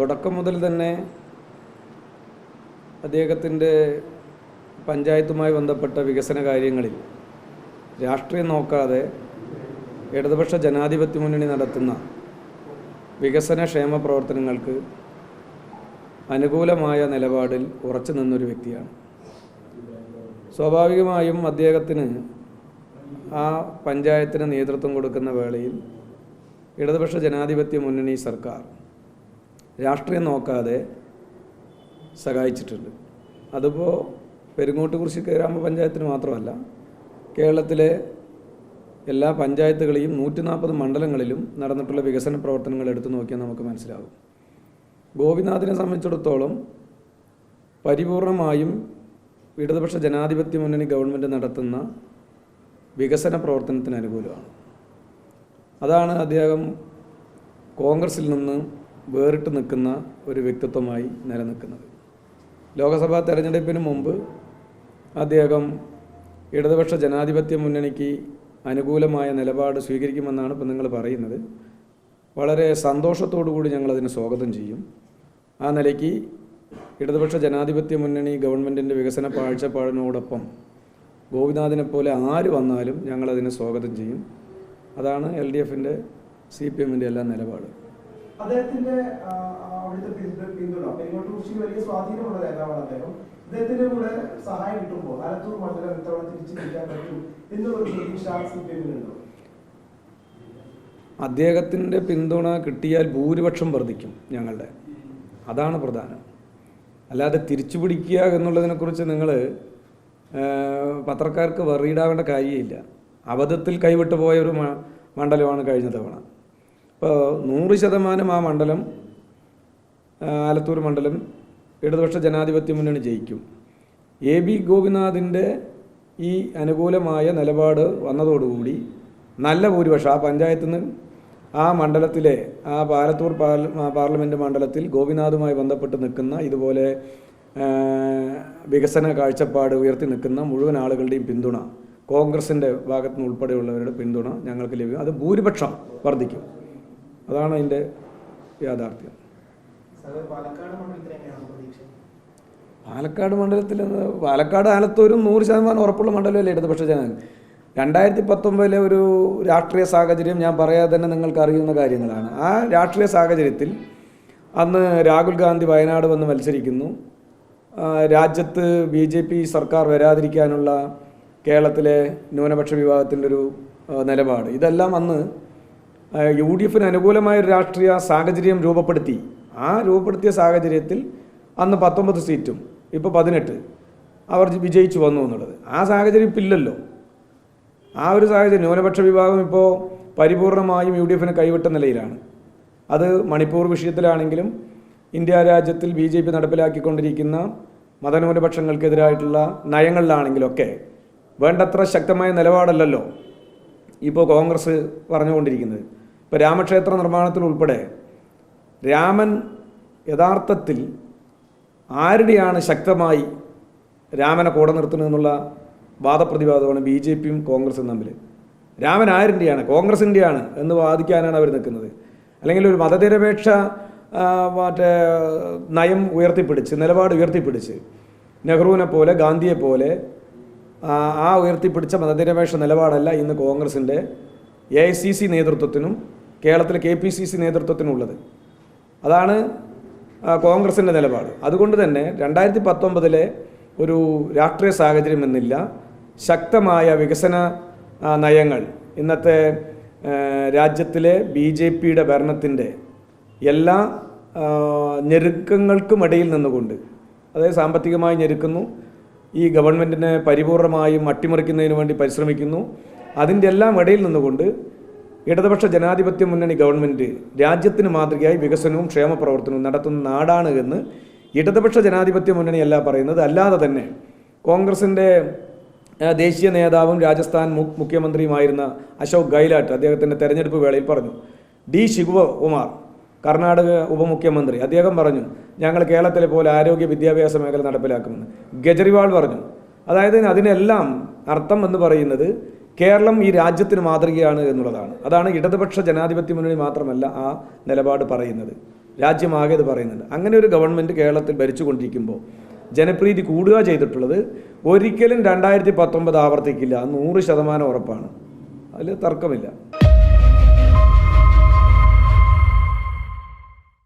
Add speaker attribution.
Speaker 1: തുടക്കം മുതൽ തന്നെ അദ്ദേഹത്തിന്റെ പഞ്ചായത്തുമായി ബന്ധപ്പെട്ട വികസന കാര്യങ്ങളിൽ രാഷ്ട്രീയം നോക്കാതെ ഇടതുപക്ഷ ജനാധിപത്യ മുന്നണി നടത്തുന്ന വികസന ക്ഷേമ പ്രവർത്തനങ്ങൾക്ക് അനുകൂലമായ നിലപാടിൽ ഉറച്ചു നിന്നൊരു വ്യക്തിയാണ്. സ്വാഭാവികമായും അദ്ദേഹത്തിന് ആ പഞ്ചായത്തിന് നേതൃത്വം കൊടുക്കുന്ന വേളയിൽ ഇടതുപക്ഷ ജനാധിപത്യ മുന്നണി സർക്കാർ രാഷ്ട്രീയം നോക്കാതെ സഹായിച്ചിട്ടുണ്ട്. അതിപ്പോൾ പെരുങ്ങോട്ടുകുറിശി ഗ്രാമപഞ്ചായത്തിന് മാത്രമല്ല കേരളത്തിലെ എല്ലാ പഞ്ചായത്തുകളെയും നൂറ്റി നാൽപ്പത് മണ്ഡലങ്ങളിലും നടന്നിട്ടുള്ള വികസന പ്രവർത്തനങ്ങൾ എടുത്തു നോക്കിയാൽ നമുക്ക് മനസ്സിലാകും. ഗോപിനാഥിനെ സംബന്ധിച്ചിടത്തോളം പരിപൂർണമായും ഇടതുപക്ഷ ജനാധിപത്യ മുന്നണി ഗവൺമെന്റ് നടത്തുന്ന വികസന പ്രവർത്തനത്തിന് അനുകൂലമാണ്. അതാണ് അദ്ദേഹം കോൺഗ്രസിൽ നിന്ന് വേറിട്ട് നിൽക്കുന്ന ഒരു വ്യക്തിത്വമായി നിലനിൽക്കുന്നത്. ലോക്സഭാ തെരഞ്ഞെടുപ്പിന് മുമ്പ് അദ്ദേഹം ഇടതുപക്ഷ ജനാധിപത്യ മുന്നണിക്ക് അനുകൂലമായ നിലപാട് സ്വീകരിക്കുമെന്നാണ് ഇപ്പം നിങ്ങൾ പറയുന്നത്. വളരെ സന്തോഷത്തോടു കൂടി ഞങ്ങളതിന് സ്വാഗതം ചെയ്യും. ആ നിലയ്ക്ക് ഇടതുപക്ഷ ജനാധിപത്യ മുന്നണി ഗവൺമെന്റിന്റെ വികസന കാഴ്ചപ്പാടിനോടൊപ്പം ഗോപിനാഥിനെ പോലെ ആര് വന്നാലും ഞങ്ങളതിനെ സ്വാഗതം ചെയ്യും. അതാണ് എൽ ഡി എഫിന്റെ സി പി എമ്മിന്റെ എല്ലാ നിലപാട്.
Speaker 2: അദ്ദേഹത്തിന്റെ അവിടുത്തെ പിന്തുണ. പെരിങ്ങോട്ട് കുറിച്ച് വലിയ സ്വാധീനമുള്ള നേതാവാണ് അദ്ദേഹം. അദ്ദേഹത്തിന്റെ കൂടെ സഹായം കിട്ടുമ്പോൾ ആലത്തൂർ മണ്ഡലം ഇത്തവണ തിരിച്ചു നിൽക്കാൻ പറ്റും എന്നുള്ള പ്രതീക്ഷ സി പി
Speaker 1: അദ്ദേഹത്തിന്റെ പിന്തുണ കിട്ടിയാൽ ഭൂരിപക്ഷം വർദ്ധിക്കും ഞങ്ങളുടെ. അതാണ് പ്രധാനം. അല്ലാതെ തിരിച്ചു പിടിക്കുക എന്നുള്ളതിനെക്കുറിച്ച് നിങ്ങൾ പത്രക്കാർക്ക് വെറിയിടാവേണ്ട കാര്യമില്ല. അബദ്ധത്തിൽ കൈവിട്ടു പോയ ഒരു മണ്ഡലമാണ് കഴിഞ്ഞ തവണ. ഇപ്പോൾ നൂറ് ശതമാനം ആ മണ്ഡലം ആലത്തൂർ മണ്ഡലം ഇടതുപക്ഷ ജനാധിപത്യ മുന്നണി ജയിക്കും. എ ബി ഗോപിനാഥിന്റെ ഈ അനുകൂലമായ നിലപാട് വന്നതോടുകൂടി നല്ല ഭൂരിപക്ഷം ആ പഞ്ചായത്തിൽ നിന്ന് ആ മണ്ഡലത്തിലെ ആ പാലത്തൂർ പാർല പാർലമെന്റ് മണ്ഡലത്തിൽ ഗോപിനാഥുമായി ബന്ധപ്പെട്ട് നിൽക്കുന്ന ഇതുപോലെ വികസന കാഴ്ചപ്പാട് ഉയർത്തി നിൽക്കുന്ന മുഴുവൻ ആളുകളുടെയും പിന്തുണ കോൺഗ്രസിന്റെ ഭാഗത്തു നിന്ന് ഉൾപ്പെടെയുള്ളവരുടെ പിന്തുണ ഞങ്ങൾക്ക് ലഭിക്കും. അത് ഭൂരിപക്ഷം വർദ്ധിക്കും. അതാണ് അതിന്റെ യാഥാർത്ഥ്യം.
Speaker 2: പാലക്കാട് മണ്ഡലത്തിൽ
Speaker 1: പാലക്കാട് ആലത്തൂരും നൂറ് ശതമാനം ഉറപ്പുള്ള മണ്ഡലമല്ലേ ഇടതുപക്ഷ ജനങ്ങൾ രണ്ടായിരത്തി പത്തൊമ്പതിലെ ഒരു രാഷ്ട്രീയ സാഹചര്യം ഞാൻ പറയാതെ തന്നെ നിങ്ങൾക്ക് അറിയുന്ന കാര്യങ്ങളാണ്. ആ രാഷ്ട്രീയ സാഹചര്യത്തിൽ അന്ന് രാഹുൽ ഗാന്ധി വയനാട് വന്ന് മത്സരിക്കുന്നു. രാജ്യത്ത് ബി ജെ പി സർക്കാർ വരാതിരിക്കാനുള്ള കേരളത്തിലെ ന്യൂനപക്ഷ വിഭാഗത്തിന്റെ ഒരു നിലപാട്. ഇതെല്ലാം അന്ന് യു ഡി എഫിന് അനുകൂലമായ രാഷ്ട്രീയ സാഹചര്യം രൂപപ്പെടുത്തി. ആ രൂപപ്പെടുത്തിയ സാഹചര്യത്തിൽ അന്ന് പത്തൊമ്പത് സീറ്റും ഇപ്പോൾ പതിനെട്ട് അവർ വിജയിച്ചു വന്നു എന്നുള്ളത്. ആ സാഹചര്യം ഇപ്പം ഇല്ലല്ലോ. ആ ഒരു സാഹചര്യം ന്യൂനപക്ഷ വിഭാഗം ഇപ്പോൾ പരിപൂർണമായും യു ഡി എഫിന് കൈവിട്ട നിലയിലാണ്. അത് മണിപ്പൂർ വിഷയത്തിലാണെങ്കിലും ഇന്ത്യ രാജ്യത്തിൽ ബി ജെ പി നടപ്പിലാക്കിക്കൊണ്ടിരിക്കുന്ന മതന്യൂനപക്ഷങ്ങൾക്കെതിരായിട്ടുള്ള നയങ്ങളിലാണെങ്കിലൊക്കെ വേണ്ടത്ര ശക്തമായ നിലപാടല്ലല്ലോ ഇപ്പോൾ കോൺഗ്രസ് പറഞ്ഞുകൊണ്ടിരിക്കുന്നത്. ഇപ്പോൾ രാമക്ഷേത്ര നിർമ്മാണത്തിൽ ഉൾപ്പെടെ രാമൻ യഥാർത്ഥത്തിൽ ആരുടെയാണ് ശക്തമായി രാമനെ കൂടെ നിർത്തുന്നതെന്നുള്ള വാദപ്രതിവാദമാണ് ബി ജെ പിയും കോൺഗ്രസും തമ്മിൽ. രാമൻ ആരിന്റെയാണ്? കോൺഗ്രസിന്റെയാണ് എന്ന് വാദിക്കാനാണ് അവർ നിൽക്കുന്നത്. അല്ലെങ്കിൽ ഒരു മതനിരപേക്ഷ മറ്റേ നയം ഉയർത്തിപ്പിടിച്ച് നിലപാട് ഉയർത്തിപ്പിടിച്ച് നെഹ്റുവിനെ പോലെ ഗാന്ധിയെ പോലെ ആ ഉയർത്തിപ്പിടിച്ച മതനിരപേക്ഷ നിലപാടല്ല ഇന്ന് കോൺഗ്രസിന്റെ എ ഐ സി സി നേതൃത്വത്തിനും കേരളത്തിലെ കെ പി സി സി നേതൃത്വത്തിനുള്ളത്. അതാണ് കോൺഗ്രസിന്റെ നിലപാട്. അതുകൊണ്ട് തന്നെ രണ്ടായിരത്തി പത്തൊമ്പതിലെ ഒരു രാഷ്ട്രീയ സാഹചര്യം എന്നില്ല. ശക്തമായ വികസന നയങ്ങൾ ഇന്നത്തെ രാജ്യത്തിലെ ബി ജെ പിയുടെ ഭരണത്തിന്റെ എല്ലാ ഞെരുക്കങ്ങൾക്കുമിടയിൽ നിന്നുകൊണ്ട് അതായത് സാമ്പത്തികമായി ഞെരുക്കുന്നു ഈ ഗവൺമെന്റിനെ പരിപൂർണമായും അട്ടിമറിക്കുന്നതിന് വേണ്ടി പരിശ്രമിക്കുന്നു അതിന്റെ എല്ലാം ഇടയിൽ നിന്നുകൊണ്ട് ഇടതുപക്ഷ ജനാധിപത്യ മുന്നണി ഗവൺമെന്റ് രാജ്യത്തിന് മാതൃകയായി വികസനവും ക്ഷേമ പ്രവർത്തനവും നടത്തുന്ന നാടാണ് എന്ന് ഇടതുപക്ഷ ജനാധിപത്യ മുന്നണിയല്ല പറയുന്നത്. അല്ലാതെ തന്നെ കോൺഗ്രസിന്റെ ദേശീയ നേതാവും രാജസ്ഥാൻ മുഖ്യമന്ത്രിയുമായിരുന്ന അശോക് ഗൈലാട്ട് അദ്ദേഹത്തിന്റെ തെരഞ്ഞെടുപ്പ് വേളയിൽ പറഞ്ഞു. ഡി. ശിവകുമാർ കർണാടക ഉപമുഖ്യമന്ത്രി അദ്ദേഹം പറഞ്ഞു ഞങ്ങൾ കേരളത്തിലെ പോലെ ആരോഗ്യ വിദ്യാഭ്യാസ മേഖല നടപ്പിലാക്കുമെന്ന്. കെജ്രിവാൾ പറഞ്ഞു. അതായത് അതിനെല്ലാം അർത്ഥം എന്ന് പറയുന്നത് കേരളം ഈ രാജ്യത്തിന് മാതൃകയാണ് എന്നുള്ളതാണ്. അതാണ് ഇടതുപക്ഷ ജനാധിപത്യ മുന്നണി മാത്രമല്ല ആ നിലപാട് പറയുന്നത്. രാജ്യമാകെ ഇത് പറയുന്നുണ്ട് അങ്ങനെ ഒരു ഗവൺമെന്റ് കേരളത്തിൽ ഭരിച്ചുകൊണ്ടിരിക്കുമ്പോൾ ജനപ്രീതി കൂടുക ചെയ്തിട്ടുള്ളത് ഒരിക്കലും രണ്ടായിരത്തി പത്തൊമ്പത് ആവർത്തിക്കില്ല. അത് നൂറ് ശതമാനം ഉറപ്പാണ്. അതിൽ തർക്കമില്ല.